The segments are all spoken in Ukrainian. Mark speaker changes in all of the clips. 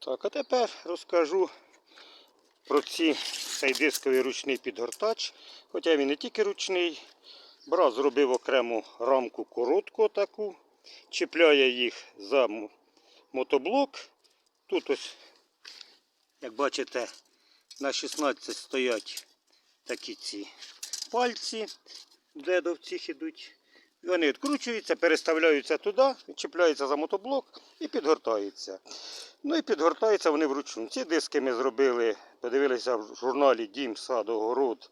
Speaker 1: Так, а тепер розкажу про ці, цей дисковий ручний підгортач. Хоча він не тільки ручний. Брат зробив окрему рамку коротку таку, чіпляє їх за мотоблок. Тут ось, як бачите, на 16 стоять такі ці пальці, де до цих ідуть. Вони відкручуються, переставляються туди, чіпляються за мотоблок і підгортаються. Ну і підгортаються вони вручну. Ці диски ми зробили, подивилися в журналі Дім, сад, огород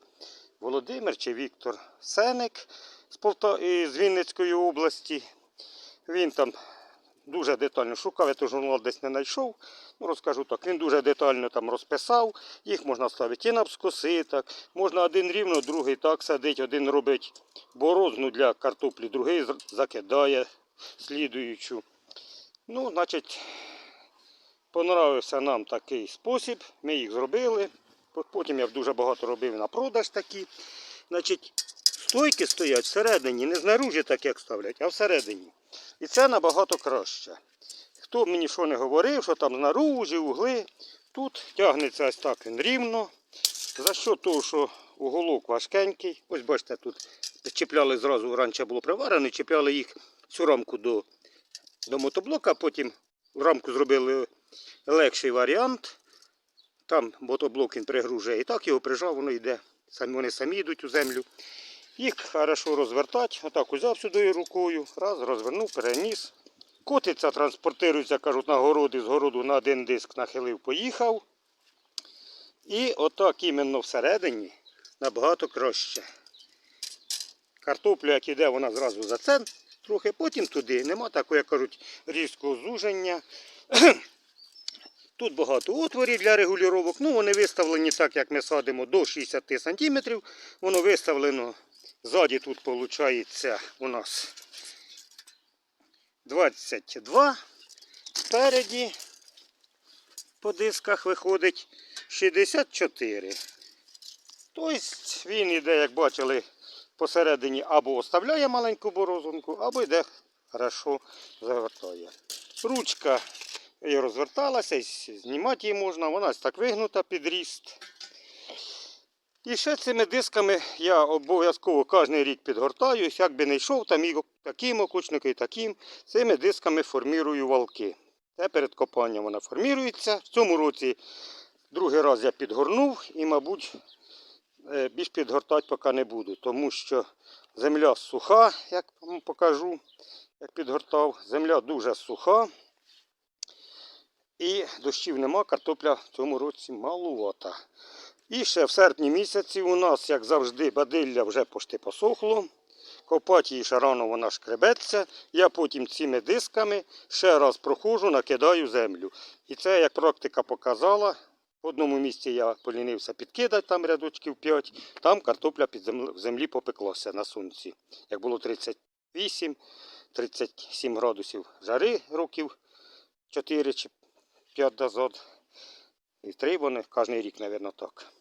Speaker 1: Володимир чи Віктор Сеник з Вінницької області. Він там дуже детально шукав, я той журнал десь не знайшов. Ну, розкажу так, він дуже детально там розписав. Їх можна ставити і навскоси, так. Можна один рівно, другий так садить, один робить борозну для картоплі, другий закидає слідуючу. Ну, значить, понравився нам такий спосіб. Ми їх зробили. Потім я дуже багато робив на продаж такі. Значить, стойки стоять всередині, не знаружі так, як ставлять, а всередині. І це набагато краще. Хто мені що не говорив, що там знаружі, угли, тут тягнеться ось так він рівно. За що того, що уголок важкенький. Ось бачите, тут чіпляли зразу, раніше було приварено, чіпляли їх цю рамку до, до мотоблока, потім рамку зробили легший варіант. Там мотоблок він пригружує і так його прижав, воно йде. Вони самі йдуть у землю. Їх хорошо розвертати. Отак узяв сюди рукою, раз, розвернув, переніс. Котиться, транспортирується, кажуть, на городи, з городу на один диск нахилив, поїхав. І отак іменно всередині набагато краще. Картопля, як іде, вона зразу за це трохи, потім туди. Нема такого, як кажуть, різкого зуження. Тут багато отворів для регулювання. Ну, вони виставлені так, як ми садимо, до 60 см. Воно виставлено ззаді тут виходить у нас 22. Спереді по дисках виходить 64. Тобто він іде, як бачили, посередині або оставляє маленьку борозунку, або йде хорошо завертає. Ручка розверталася, знімати її можна, вона ось так вигнута під ріст. І ще цими дисками я обов'язково кожен рік підгортаю, як би не йшов, там і таким окучником, і таким. Цими дисками формірую валки. Це перед копанням вона формірується. В цьому році другий раз я підгорнув і, мабуть, е, більш підгортати поки не буду, тому що земля суха, як вам покажу, як підгортав. Земля дуже суха. І дощів нема, картопля в цьому році малувата. І ще в серпні місяці у нас, як завжди, бадилля вже почти посохло. Копати її ще рано вона шкребеться. Я потім цими дисками ще раз проходжу, накидаю землю. І це, як практика показала, в одному місці я полінився підкидати, там рядочків 5, там картопля під в землі попеклася на сонці. Як було 38, 37 градусів жари років 4 чи 5 назад. І три вони кожен рік, мабуть, так.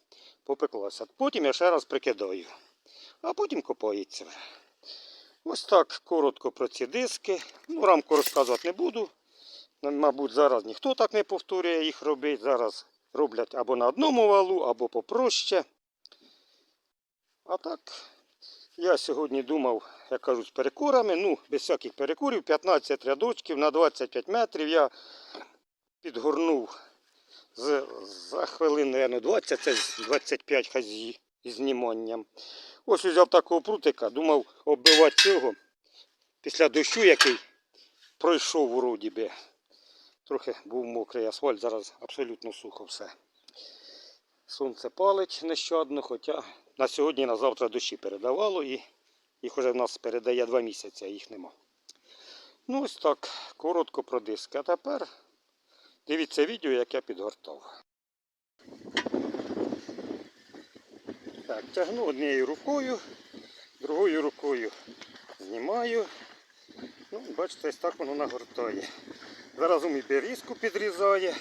Speaker 1: Попеклося. Потім я ще раз прикидаю. А потім копається. Ось так коротко про ці диски. Ну, рамку розказувати не буду. Мабуть, зараз ніхто так не повторює їх робити. Зараз роблять або на одному валу, або попроще. А так, я сьогодні думав, як кажуть, з перекурами. Ну, без всяких перекурів, 15 рядочків на 25 метрів. Я підгорнув за хвилин, мабуть, 20, це 25 хай з- із зніманням. Ось взяв такого прутика, думав оббивати цього. Після дощу, який пройшов вроді би. Трохи був мокрий асфальт, зараз абсолютно сухо все. Сонце палить нещадно, хоча на сьогодні на завтра дощі передавало і їх вже в нас передає два місяці, а їх нема. Ну ось так, коротко про диски. А тепер Дивіться відео, як я підгортав. Так, тягну однією рукою, другою рукою знімаю. Ну, бачите, ось так воно нагортає. Заразом і берізку підрізає.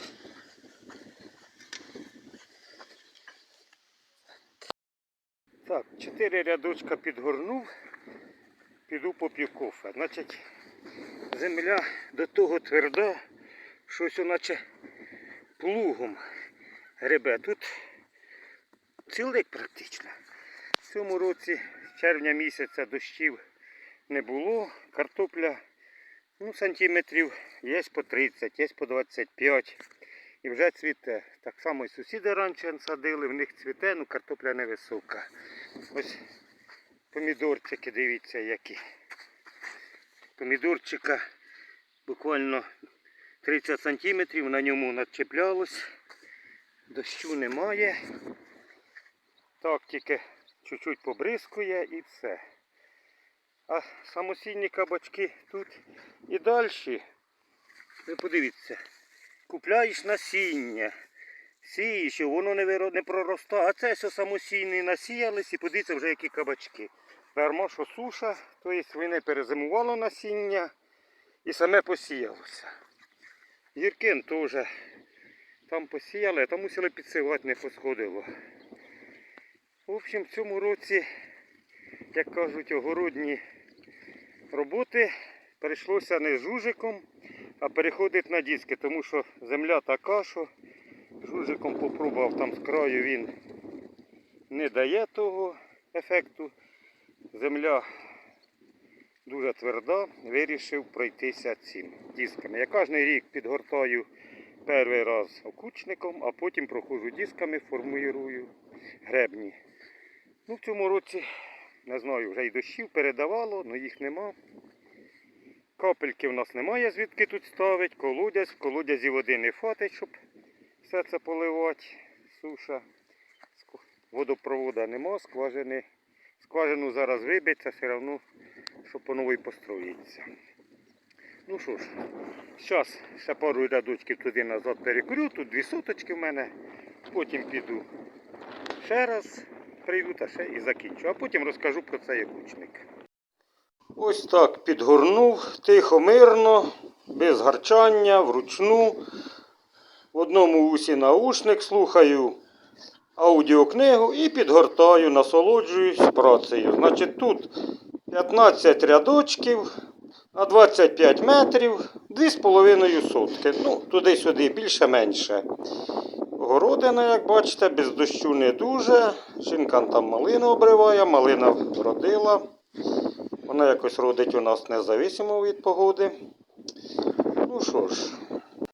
Speaker 1: Так, чотири рядочка підгорнув, піду поп'ю кофе. Значить, земля до того тверда, щось наче плугом гребе. Тут цілик практично. В цьому році з червня місяця дощів не було. Картопля ну, сантиметрів є по 30, є по 25. І вже цвіте. Так само і сусіди раніше садили, в них цвіте, ну картопля невисока. Ось помідорчики, дивіться які. Помідорчика буквально 30 сантиметрів на ньому начеплялось. Дощу немає. Так, тільки чуть-чуть побризкує і все. А самосінні кабачки тут і далі. Ви подивіться, купляєш насіння, сієш, воно не, не проростає. А це все самосійні насіялись і подивіться вже які кабачки. Дарма, що суша, тобто вони перезимувало насіння і саме посіялося. Гіркин теж там посіяли, а там мусили підсивати, не посходило. В общем, в цьому році, як кажуть, огородні роботи перейшлося не з жужиком, а переходить на диски, тому що земля така, що жужиком попробував там з краю він не дає того ефекту. Земля дуже тверда, вирішив пройтися цим дисками. Я кожен рік підгортаю перший раз окучником, а потім проходжу дисками, формую гребні. Ну, в цьому році, не знаю, вже й дощів передавало, але їх нема. Капельки в нас немає, звідки тут ставить, колодязь, в колодязі води не хватить, щоб все це поливати. Суша. Водопровода нема, скважини. Скважину зараз вибиться, все одно, що по новій построїться. Ну що ж, зараз ще пару рядочків туди назад перекурю, тут дві соточки в мене, потім піду ще раз прийду та ще і закінчу. А потім розкажу про цей якучник. Ось так підгорнув, тихо, мирно, без гарчання, вручну. В одному усі наушник слухаю аудіокнигу і підгортаю, насолоджуюсь працею. Значить, тут 15 рядочків на 25 метрів, 2,5 сотки. Ну, туди-сюди, більше-менше. Городина, як бачите, без дощу не дуже. Жінка там малину обриває, малина вродила. Вона якось родить у нас независимо від погоди. Ну що ж,